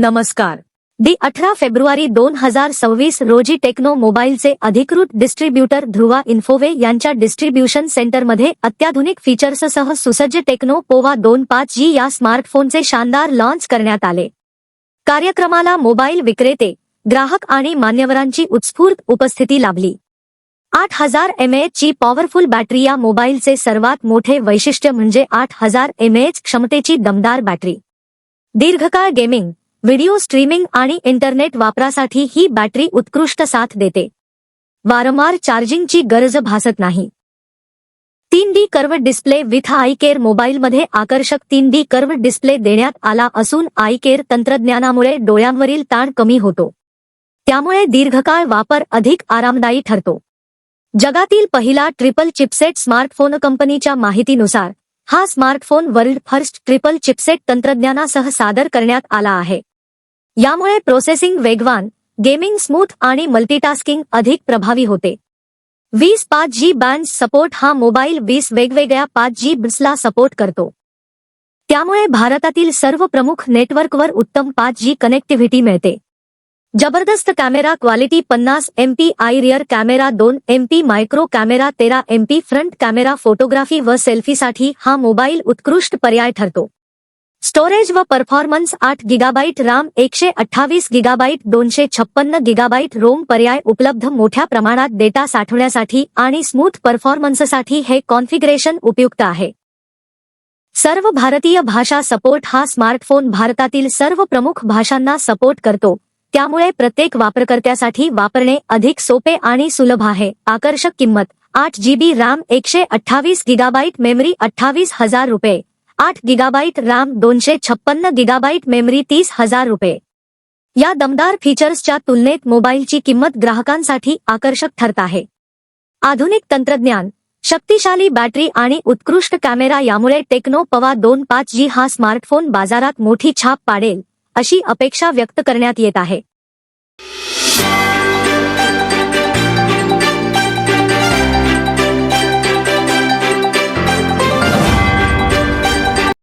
नमस्कार. दी अठरा फेब्रुवारी दोन हजार सव्वीस रोजी टेक्नो मोबाईलचे अधिकृत डिस्ट्रीब्युटर ध्रुवा इन्फोवे यांच्या डिस्ट्रीब्युशन सेंटरमध्ये अत्याधुनिक फीचर्ससह सुसज्ज टेक्नो पोवा दोन पाच जी या स्मार्टफोनचे शानदार लॉन्च करण्यात आले. कार्यक्रमाला मोबाईल विक्रेते ग्राहक आणि मान्यवरांची उत्स्फूर्त उपस्थिती लाभली. आठ हजार एमएच ची पॉवरफुल बॅटरी या मोबाईलचे सर्वात मोठे वैशिष्ट्य म्हणजे आठ हजार एमएच क्षमतेची दमदार बॅटरी. दीर्घकाळ गेमिंग व्हिडिओ स्ट्रीमिंग आणि इंटरनेट वापरासाठी ही बॅटरी उत्कृष्ट साथ देते. वारंवार चार्जिंगची गरज भासत नाही. तीन D curve display with eye care मोबाईलमध्ये आकर्षक तीन डी कर्व डिस्प्ले देण्यात आला असून आय केअर तंत्रज्ञानामुळे डोळ्यांवरील ताण कमी होतो. त्यामुळे दीर्घकाळ वापर अधिक आरामदायी ठरतो. जगातील पहिला ट्रिपल चिपसेट स्मार्टफोन कंपनीच्या माहितीनुसार हा smartphone world first triple chipset तंत्रज्ञानासह सादर करण्यात आला आहे. यामुळे प्रोसेसिंग वेगवान गेमिंग स्मूथ आणि मल्टीटास्किंग अधिक प्रभावी होते. वीस पाच जी बँड सपोर्ट हा मोबाईल वीस वेगवेगळ्या पाच जी बिट्सला सपोर्ट करतो. त्यामुळे भारतातील सर्व प्रमुख नेटवर्कवर उत्तम पाच जी कनेक्टिव्हिटी मिळते. जबरदस्त कॅमेरा क्वालिटी पन्नास एमपी आय रिअर कॅमेरा दोन एमपी मायक्रो कॅमेरा तेरा एमपी फ्रंट कॅमेरा फोटोग्राफी व सेल्फीसाठी हा मोबाईल उत्कृष्ट पर्याय ठरतो. स्टोरेज व परफॉर्मन्स आठ गिगाबाईट राम एकशे अठ्ठावीस गिगाबाईट दोनशे छप्पन्न गिगाबाईट रोम पर्याय उपलब्ध मोठ्या प्रमाणात डेटा साठवण्यासाठी आणि स्मूथ परफॉर्मन्ससाठी हे कॉन्फिगरेशन उपयुक्त आहे. सर्व भारतीय भाषा सपोर्ट हा स्मार्टफोन भारतातील सर्व प्रमुख भाषांना सपोर्ट करतो. त्यामुळे प्रत्येक वापरकर्त्यासाठी वापरणे अधिक सोपे आणि सुलभ आहे. आकर्षक किंमत आठ जीबी रॅम एकशे अठ्ठावीस गिगाबाईट मेमरी अठ्ठावीस हजार रुपये. आठ गिगाबाईट रॅम दोनशे छप्पन्न गिगाबाईट मेमरी तीस हजार रुपये. या दमदार फीचर्सच्या तुलनेत मोबाईलची किंमत ग्राहकांसाठी आकर्षक ठरत आहे. आधुनिक तंत्रज्ञान शक्तिशाली बॅटरी आणि उत्कृष्ट कॅमेरा यामुळे टेक्नो पवा दोन पाच जी हा स्मार्टफोन बाजारात मोठी छाप पाडेल अशी अपेक्षा व्यक्त करण्यात येत आहे.